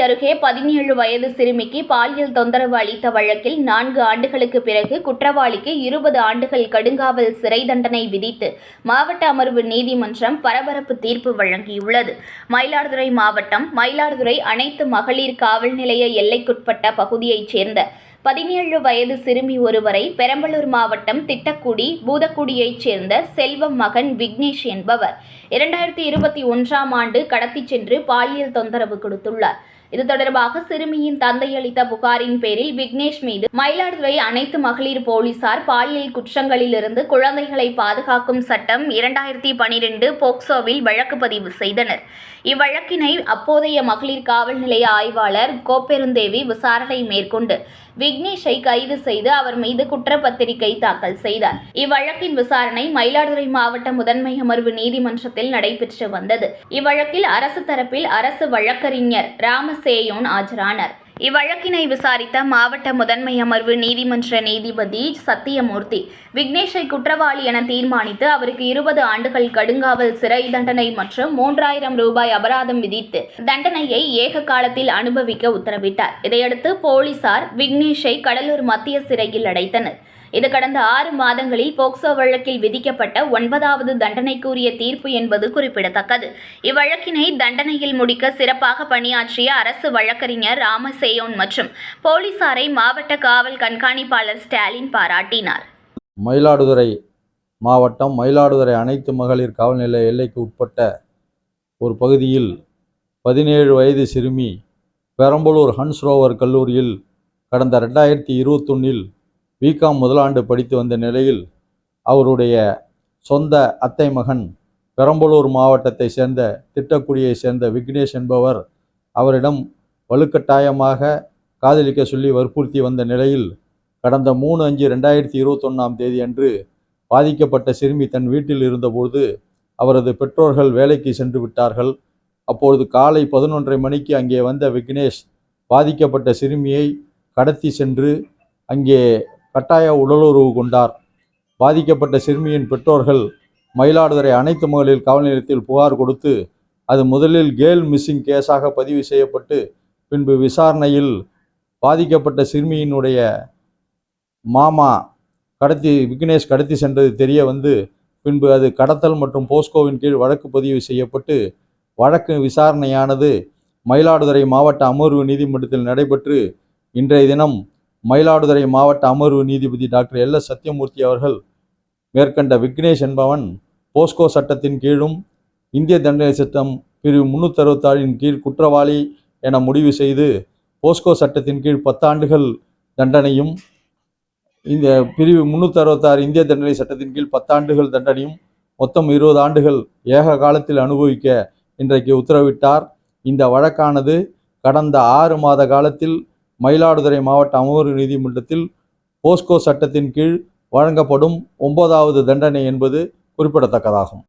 அருகே பதினேழு வயது சிறுமிக்கு பாலியல் தொந்தரவு அளித்த வழக்கில் நான்கு ஆண்டுகளுக்கு பிறகு குற்றவாளிக்கு இருபது ஆண்டுகள் கடுங்காவல் சிறை தண்டனை விதித்து மாவட்ட அமர்வு நீதிமன்றம் பரபரப்பு தீர்ப்பு வழங்கியுள்ளது. மயிலாடுதுறை மாவட்டம் மயிலாடுதுறை அனைத்து மகளிர் காவல் நிலைய எல்லைக்குட்பட்ட பகுதியைச் சேர்ந்த பதினேழு வயது சிறுமி ஒருவரை பெரம்பலூர் மாவட்டம் திட்டக்குடி பூதக்குடியைச் சேர்ந்த செல்வம் மகன் விக்னேஷ் என்பவர் இரண்டாயிரத்தி இருபத்தி ஒன்றாம் ஆண்டு கடத்திச் சென்று பாலியல் தொந்தரவு கொடுத்துள்ளார். இது தொடர்பாக சிறுமியின் தந்தை அளித்த புகாரின் பேரில் விக்னேஷ் மீது மயிலாடுதுறை அனைத்து மகளிர் போலீசார் பாலியல் குற்றங்களிலிருந்து குழந்தைகளை பாதுகாக்கும் சட்டம் இரண்டாயிரத்தி பனிரெண்டு போக்சோவில் வழக்கு பதிவு செய்தனர். இவ்வழக்கினை அப்போதைய மகளிர் காவல் நிலைய ஆய்வாளர் கோப்பெருந்தேவி விசாரணை மேற்கொண்டு விக்னேஷை கைது செய்து அவர் மீது குற்றப்பத்திரிகை தாக்கல் செய்தார். இவ்வழக்கின் விசாரணை மயிலாடுதுறை மாவட்ட முதன்மை அமர்வு நீதிமன்றத்தில் நடைபெற்று வந்தது. இவ்வழக்கில் அரசு தரப்பில் அரசு வழக்கறிஞர் ராமசேயோன் ஆஜரானார். இவ்வழக்கினை விசாரித்த மாவட்ட முதன்மை அமர்வு நீதிமன்ற நீதிபதி சத்தியமூர்த்தி. விக்னேஷை குற்றவாளி என தீர்மானித்து அவருக்கு இருபது ஆண்டுகள் கடுங்காவல் சிறை தண்டனை மற்றும் மூன்றாயிரம் ரூபாய் அபராதம் விதித்து தண்டனையை ஏக காலத்தில் அனுபவிக்க உத்தரவிட்டார். இதையடுத்து போலீசார் விக்னேஷை கடலூர் மத்திய சிறையில் அடைத்தனர். இது கடந்த ஆறு மாதங்களில் போக்சோ வழக்கில் விதிக்கப்பட்ட ஒன்பதாவது தண்டனைக்குரிய தீர்ப்பு என்பது குறிப்பிடத்தக்கது. இவ்வழக்கினை தண்டனையில் முடிக்க சிறப்பாக பணியாற்றிய அரசு வழக்கறிஞர் ராமசேயோன் மற்றும் போலீசாரை மாவட்ட காவல் கண்காணிப்பாளர் ஸ்டாலின் பாராட்டினார். மயிலாடுதுறை மாவட்டம் மயிலாடுதுறை அனைத்து மகளிர் காவல் நிலைய எல்லைக்கு உட்பட்ட ஒரு பகுதியில் பதினேழு வயது சிறுமி பெரம்பலூர் ஹன்ஸ் ரோவர் கல்லூரியில் கடந்த ரெண்டாயிரத்தி இருபத்தொன்னில் பிகாம் முதலாண்டு படித்து வந்த நிலையில் அவருடைய சொந்த அத்தை மகன் பெரம்பலூர் மாவட்டத்தை சேர்ந்த திட்டக்குடியை சேர்ந்த விக்னேஷ் என்பவர் அவரிடம் வலுக்கட்டாயமாக காதலிக்க சொல்லி வற்புறுத்தி வந்த நிலையில் கடந்த மூணு அஞ்சு ரெண்டாயிரத்தி இருபத்தொன்னாம் தேதி அன்று பாதிக்கப்பட்ட சிறுமி தன் வீட்டில் இருந்தபோது அவரது பெற்றோர்கள் வேலைக்கு சென்று விட்டார்கள். அப்பொழுது காலை பதினொன்றரை மணிக்கு அங்கே வந்த விக்னேஷ் பாதிக்கப்பட்ட சிறுமியை கடத்தி சென்று அங்கே கட்டாய உடலுறவு கொண்டார். பாதிக்கப்பட்ட சிறுமியின் பெற்றோர்கள் மயிலாடுதுறை அனைத்து மகளிர் காவல் நிலையத்தில் புகார் கொடுத்து அது முதலில் கேர்ள் மிஸ்ஸிங் கேஸாக பதிவு செய்யப்பட்டு பின்பு விசாரணையில் பாதிக்கப்பட்ட சிறுமியினுடைய மாமா கடத்தி விக்னேஷ் கடத்தி சென்றது தெரிய வந்து பின்பு அது கடத்தல் மற்றும் போஸ்கோவின் கீழ் வழக்கு பதிவு செய்யப்பட்டு வழக்கு விசாரணையானது மயிலாடுதுறை மாவட்ட அமர்வு நீதிமன்றத்தில் நடைபெற்று இன்றைய தினம் மயிலாடுதுறை மாவட்ட அமர்வு நீதிபதி டாக்டர் எல் எஸ் சத்யமூர்த்தி அவர்கள் மேற்கண்ட விக்னேஷ் என்பவன் போஸ்கோ சட்டத்தின் கீழும் இந்திய தண்டனை சட்டம் பிரிவு முன்னூற்றி அறுபத்தாறின் கீழ் குற்றவாளி என முடிவு செய்து போஸ்கோ சட்டத்தின் கீழ் பத்தாண்டுகள் தண்டனையும் இந்த பிரிவு முன்னூற்றி அறுபத்தாறு இந்திய தண்டனை சட்டத்தின் கீழ் பத்தாண்டுகள் தண்டனையும் மொத்தம் இருபது ஆண்டுகள் ஏக காலத்தில் அனுபவிக்க இன்றைக்கு உத்தரவிட்டார். இந்த வழக்கானது கடந்த ஆறு மாத காலத்தில் மயிலாடுதுறை மாவட்ட அமர்வு நீதிமன்றத்தில் போஸ்கோ சட்டத்தின் கீழ் வழங்கப்படும் ஒன்பதாவது தண்டனை என்பது குறிப்பிடத்தக்கதாகும்.